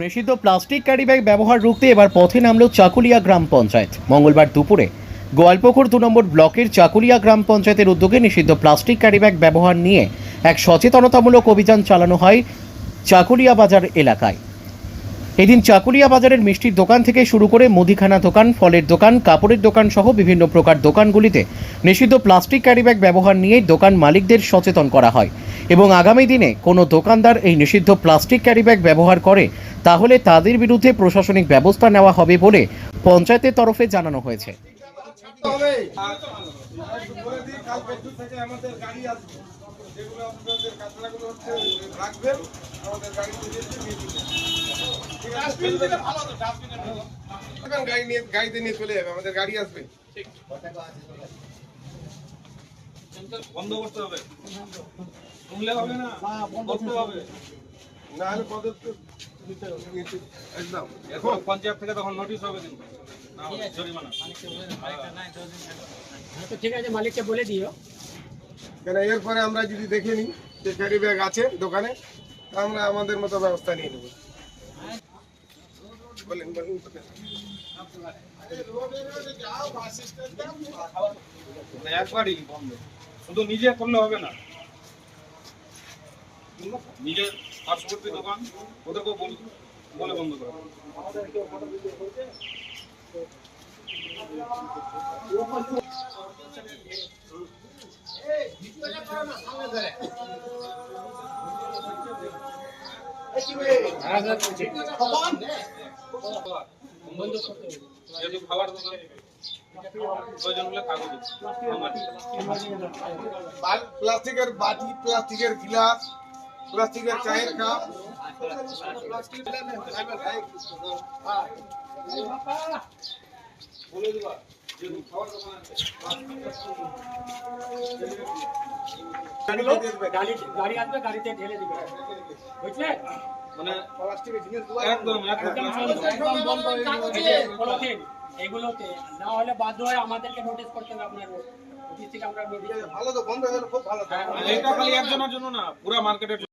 নিষিদ্ধ plastic carry bag ব্যবহার রুখতে এবার পথে নামল চাকুলিয়া গ্রাম পঞ্চায়েত। মঙ্গলবার দুপুরে গোয়ালপুকুর দু নম্বর ব্লকের চাকুলিয়া গ্রাম পঞ্চায়েতের উদ্যোগে নিষিদ্ধ প্লাস্টিক ক্যারি ব্যাগ ব্যবহার নিয়ে এক সচেতনতামূলক অভিযান চালানো হয় চাকুলিয়া বাজার এলাকায়। এদিন চাকুলিয়া বাজারের মিষ্টির দোকান থেকে শুরু করে মুদিখানা দোকান, ফলের দোকান, কাপড়ের দোকান সহ বিভিন্ন প্রকার দোকানগুলিতে নিষিদ্ধ প্লাস্টিক ক্যারিব্যাগ ব্যবহার নিয়ে দোকান মালিকদের সচেতন করা হয়। এবং আগামী দিনে কোনো দোকানদার এই নিষিদ্ধ প্লাস্টিক ক্যারিব্যাগ ব্যবহার করে, তাহলে তাদের বিরুদ্ধে প্রশাসনিক ব্যবস্থা নেওয়া হবে বলে পঞ্চায়েতের তরফে জানানো হয়েছে। যেগুলো আপনাদের কাঁচরাগুলো হচ্ছে রাখবেন আমাদের গাড়িতে গাড়ি নিয়ে গাড়িতে নিয়ে চলে যাবে আমাদের গাড়ি আসবে। বন্ধ করতে হবে। শুনলে হবে না করতে হবে। না হলে পদক্ষেপ নিতে হবে। একদম। এখন পঞ্চায়েত থেকে তখন নোটিশ হবে কিন্তু। হ্যাঁ। তো ঠিক আছে মালিককে বলে দিও। কেন এরপরে আমরা যদি দেখে নিই যে ক্যারি ব্যাগ আছে দোকানে আমরা আমাদের মতো ব্যবস্থা নিয়ে নেব। বলেন বলেন একবারই বন্ধ। শুধু নিজে করলে হবে না। নিজের পার্শ্ববর্তী দোকান ওদেরকেও বল বলে বন্ধ করে। দোকান প্রয়োজন হলে কাগজ বাল- প্লাস্টিকের বাটি প্লাস্টিকের গ্লাস প্লাস্টিকের চায়ের কাপ। এগুলো গাড়ি গাড়ি আসবে গাড়িতে ঢেলে দিবে। বুঝলে? মানে প্লাস্টিকের জিনিসগুলো একদম একদম। একদম বন্ধ এই যে পলিথিন এগুলোতে না হলে বাধ্য হয়ে আমাদেরকে নোটিশ করতে হবে আপনার অফিস থেকে আমরা নোটিশ ভালো তো বন্ধ হয়ে গেলে খুব ভালো হ্যাঁ, এটা খালি একজনের জন্য না পুরো মার্কেটের জন্য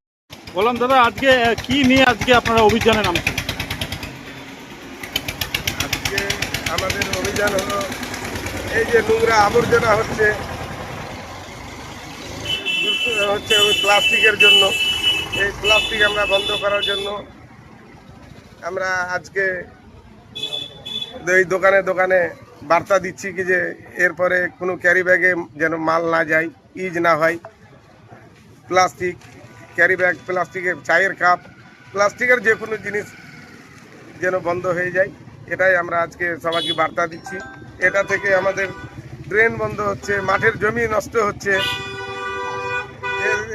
বললাম, দাদা, আজকে কি নিয়ে আজকে আপনারা অভিযানে নামছেন? আজকে আমাদের অভিযান হলো, এই যে নোংরা আবর্জনা হচ্ছে হচ্ছে প্লাস্টিকের জন্য। এই প্লাস্টিক আমরা বন্ধ করার জন্য আমরা আজকে এই দোকানে দোকানে বার্তা দিচ্ছি কি যে এরপরে কোনো ক্যারি ব্যাগে যেন মাল না যায়, ইজ না হয়, প্লাস্টিক ক্যারি ব্যাগ প্লাস্টিকের চায়ের কাপ প্লাস্টিকের যে কোনো জিনিস যেন বন্ধ হয়ে যায়, এটাই আমরা আজকে সবাইকে বার্তা দিচ্ছি। এটা থেকে আমাদের ড্রেন বন্ধ হচ্ছে, মাঠের জমি নষ্ট হচ্ছে।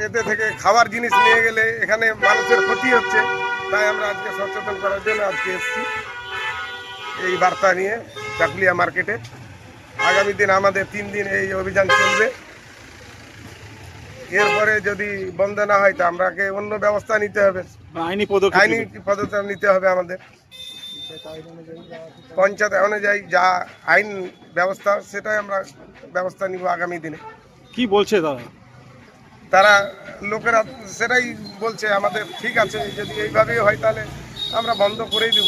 এতে থেকে খাবার জিনিস নিয়ে গেলে এখানে মানুষের ক্ষতি হচ্ছে। তাই আমরা আজকে সচেতন করার জন্য আজকে এসেছি। এই বার্তা নিয়ে চাকুলিয়া মার্কেটে। আগামী দিন আমাদের তিন দিন এই অভিযান চলবে। এরপরে যদি বন্ধ না হয় তো আমরাকে অন্য ব্যবস্থা নিতে হবে। আইনি পদক্ষেপ আইনি পদক্ষেপ নিতে হবে আমাদের। পঞ্চায়েত অনুযায়ী যা আইন ব্যবস্থা সেটাই আমরা ব্যবস্থা নিব আগামী দিনে। কি বলছে দাদা তারা লোকেরা সেটাই বলছে আমাদের ঠিক আছে যদি এইভাবেই হয় তাহলে আমরা বন্ধ করেই দেব।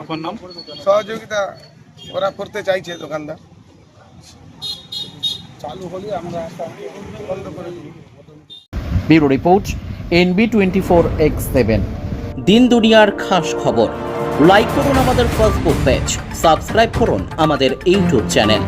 আপনার নাম? সহযোগিতা ওরা করতে চাইছে দোকানদার। চালু হলে আমরা বন্ধ করে bureau report, NB twenty four X seven. দিন দুনিয়ার খাস খবর। লাইক করুন আমাদের ফেসবুক পেজ সাবস্ক্রাইব করুন আমাদের ইউটিউব চ্যানেল